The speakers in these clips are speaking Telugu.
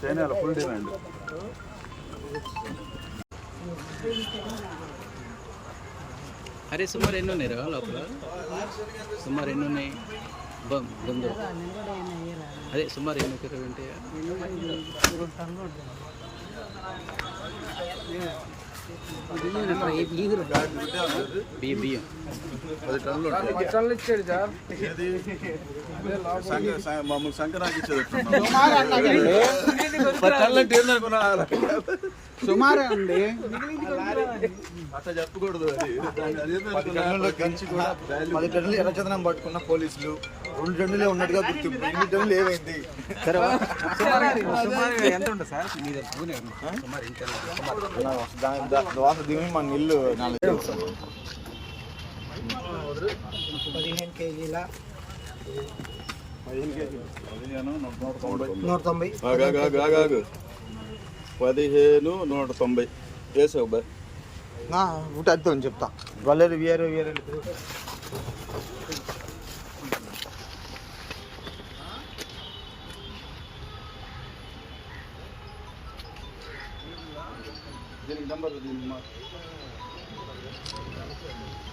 చైనాలో ఫుల్ డిమాండ్. అరే సుమారు ఎన్ని ఉన్నాయి రా లోపల? సుమారు ఎన్ని ఉన్నాయి? బం- బొందు అదే సుమారు ఎన్ని ఎకరాలు ఉంటాయా బియ్యం బియ్యం. పది టన్నులు ఉంటాయి. ఏది? సంక- సం- మామూలు సంక్రాంతి పది టన్నులు అంటే ఏందనుకున్నా? సుమారు అండి. అట్లా చెప్పకూడదు. పది టన్నులు ఎర్రచందనం పట్టుకున్న పోలీసులు. రెండు టన్నులే ఉన్నట్టుగా గుర్తింపు ఎనిమిది టన్నులు ఏమైంది? ఎంత ఉంటుంది సార్? మీద పూణే సుమారు ఇంత దాని దా- వాసన దిగి మన ఇల్లు నాలుగు పదిహేను కేజీల పదిహేను, నూట తొంభై. పదిహేను నూట తొంభై వేసావు బాయ్. ఒకటి అర్థం అని చెప్తా. గొల్లలు వేరే వేరే. దీనికి నంబర్ దీనికి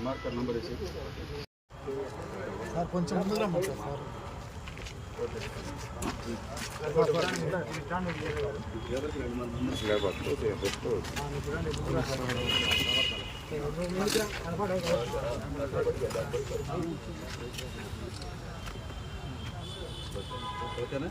మార్కర్ నంబర్ వేసి సార్ కొంచెం ముందు సార్ ఓకేనా